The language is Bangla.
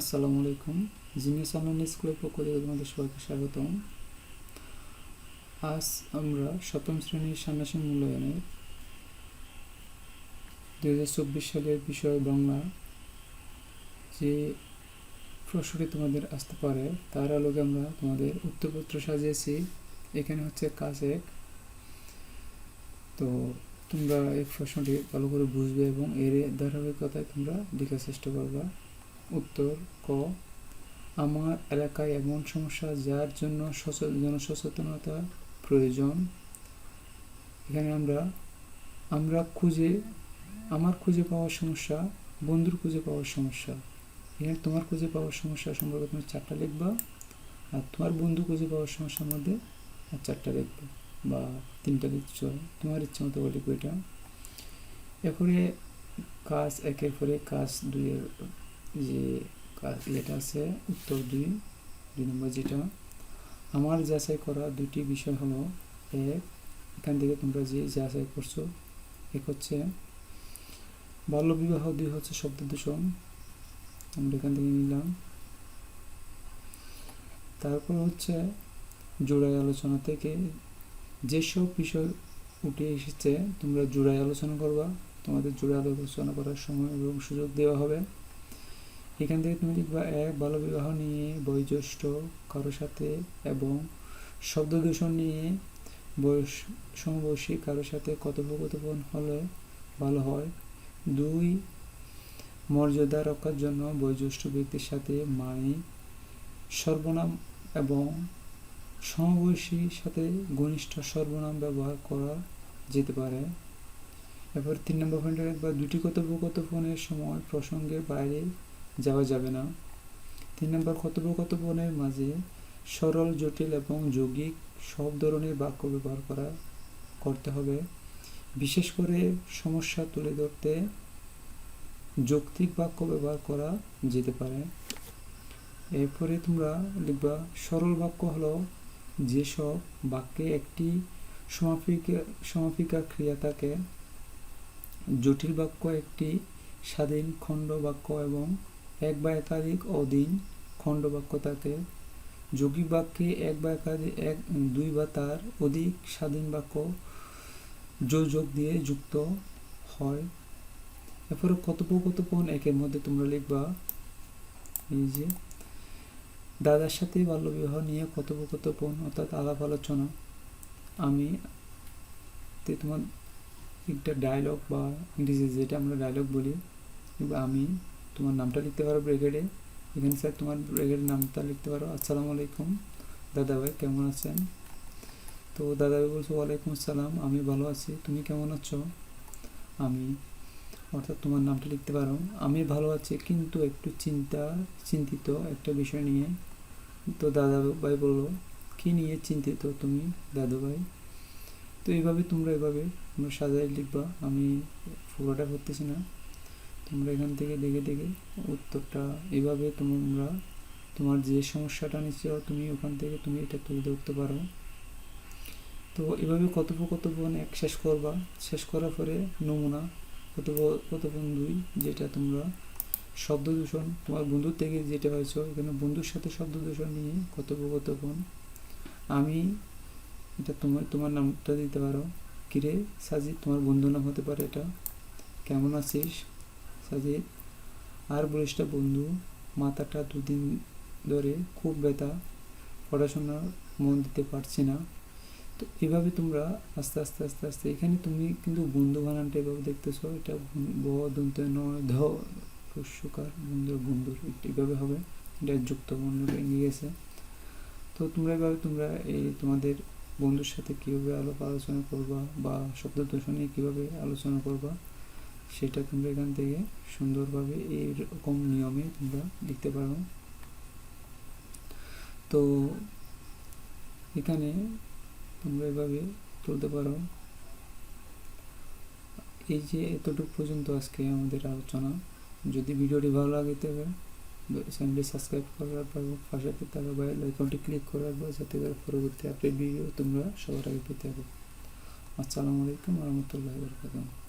আসসালামু আলাইকুম। জিনিয়াস অনলাইন স্কুলের পক্ষ থেকে তোমাদের সবাইকে স্বাগতম। আজ আমরা সপ্তম শ্রেণির ষান্মাসিক মূল্যায়নের দুই হাজার চব্বিশ সালের বিষয় বাংলা যে প্রশ্নটি তোমাদের আসতে পারে, তার আলোকে আমরা তোমাদের উত্তরপত্র সাজিয়েছি। এখানে হচ্ছে কাজ এক। তো তোমরা এই প্রশ্নটি ভালো করে বুঝবে এবং এর ধারাবাহিকতায় তোমরা লেখার চেষ্টা করবা। উত্তর ক, আমার এলাকায় এমন সমস্যা যার জন্য সচে- জনসচেতনতা প্রয়োজন। এখানে আমরা আমরা খুঁজে, আমার খুঁজে পাওয়ার সমস্যা, বন্ধুর খুঁজে পাওয়ার সমস্যা। এখানে তোমার খুঁজে পাওয়ার সমস্যা সম্পর্কে তুমি চারটা লিখবা, আর তোমার বন্ধু খুঁজে পাওয়ার সমস্যার মধ্যে আর চারটা লিখবে, বা তিনটা লিখছ, তোমার ইচ্ছে মতো লিখবে এটা। এরপরে কাজ একের পরে কাজ দুইয়ের যে এটা আছে, উত্তর দুই দুই নম্বর যেটা, আমার যাচাই করা দুটি বিষয় হলো, এক, এখান থেকে তোমরা যে যাচাই করছ, এক হচ্ছে বাল্যবিবাহ দুই হচ্ছে শব্দ দূষণ, আমরা এখান থেকে নিলাম, তারপর হচ্ছে জোড়াই আলোচনা থেকে, যেসব বিষয় উঠে এসেছে, তোমরা জোড়ায় আলোচনা করবা, তোমাদের জোড়ায় আলোচনা করার সময় এবং সুযোগ দেওয়া হবে এখান থেকে তুমি লিখবা এক বাল্য বিবাহ নিয়ে বয়োজ্যেষ্ঠ কারোর সাথে এবং শব্দ দূষণ নিয়ে বয়স সমবয়সী কারোর সাথে কথোপকথন হলে ভালো হয়। দুই, মর্যাদা রক্ষার জন্য বয়োজ্যেষ্ঠ ব্যক্তির সাথে মানি সর্বনাম এবং সমবয়সীর সাথে ঘনিষ্ঠ সর্বনাম ব্যবহার করা যেতে পারে। এরপর তিন নম্বর পয়েন্টে লিখবা দুটি কথোপকথনের সময় প্রসঙ্গের বাইরে যাওয়া যাবে না। তিন নম্বর কথোপকথনের মাঝে সরল, জটিল এবং যৌগিক সব ধরনের বাক্য ব্যবহার করা, করতে হবে। বিশেষ করে সমস্যা তুলে ধরতে যৌক্তিক বাক্য ব্যবহার করা যেতে পারে। এরপরে তোমরা লিখবা, সরল বাক্য হলো যেসব বাক্যে একটি সমাপিকা সমাপিকা ক্রিয়া থাকে। জটিল বাক্য একটি স্বাধীন খণ্ড বাক্য এবং এক বা একাধিক অধীন খণ্ড বাক্য থাকে যৌগিক বাক্যে এক বা একাধিক এক দুই বা তার অধিক স্বাধীন বাক্য যোগ দিয়ে যুক্ত হয়। এরপরে কথোপকথন একের মধ্যে তোমরা লিখবা, এই যে, দাদার সাথে বাল্যবিবাহ নিয়ে কথোপকথন অর্থাৎ আলাপ আলোচনা। আমি তোমার একটা ডায়লগ বা ইংরেজি যেটা আমরা ডায়লগ বলি আমি তোমার নামটা লিখতে পারো ব্রেগেডে এখানে স্যার তোমার ব্রেগেডের নামটা লিখতে পারো। আসসালামু আলাইকুম। দাদা ভাই কেমন আছেন? তো দাদা ভাই বলছো, ওয়ালাইকুম আসসালাম। আমি ভালো আছি। তুমি কেমন আছো? আমি, অর্থাৎ তোমার নামটা লিখতে পারো। আমি ভালো আছি, কিন্তু একটু চিন্তা, চিন্তিত একটা বিষয় নিয়ে। তো দাদা ভাই বলল, কী নিয়ে চিন্তিত তুমি দাদু ভাই তো এইভাবে তোমরা এভাবে তোমরা সাজাই লিখবা। আমি পুরোটা করতেছি না। তোমরা এখান থেকে দেখে দেখে উত্তরটা এভাবে তোমরা, তোমার যে সমস্যাটা নিশ্চয় তুমি ওখান থেকে তুমি এটা তুলে ধরতে পারো। তো এভাবে কথোপকথন এক শেষ করবা। শেষ করার পরে নমুনা কথোপকথন দুই, যেটা তোমরা শব্দ দূষণ, তোমার বন্ধুর থেকে যেটা হয়েছে, এখানে বন্ধুর সাথে শব্দ দূষণ নিয়ে কথোপকথন আমি এটা তোমার তোমার নামটা দিতে পারো। কিরে সাজিদ, তোমার বন্ধু নাম হতে পারে এটা। কেমন আছিস? সাজিদ আর বলিসটা বন্ধু, মাথাটা দুদিন ধরে খুব ব্যথা পড়াশোনা মন দিতে পারছি না। তো এভাবে তোমরা আস্তে আস্তে আস্তে আস্তে, এখানে তুমি কিন্তু বন্ধু বানানটা এভাবে দেখতেছো, এটা ব নয়, ধ রস্যকার বন্ধুর বন্ধুর এইভাবে হবে, এটা যুক্ত বন্ধু ভেঙে গেছে। তো তোমরা এভাবে, তোমরা এই তোমাদের বন্ধুর সাথে কীভাবে আলাপ আলোচনা করবা বা শব্দ দূষণ কীভাবে আলোচনা করবা সেটা তোমরা এখান থেকে সুন্দরভাবে এরকম নিয়মে তোমরা লিখতে পারো। তো এখানে তোমরা এভাবে তুলতে পারো। এই যে এতটুকু পর্যন্ত আজকে আমাদের আলোচনা। যদি ভিডিওটি ভালো লাগে তবে চ্যানেলটি সাবস্ক্রাইব করার পর পাশে থাকা বেল আইকনটি ক্লিক করার পর যাতে করে পরবর্তী আপডেট ভিডিও তোমরা সবার আগে পেতে পারো। আসসালামু আলাইকুম রহমতুল্লাহ বরকাতুহ।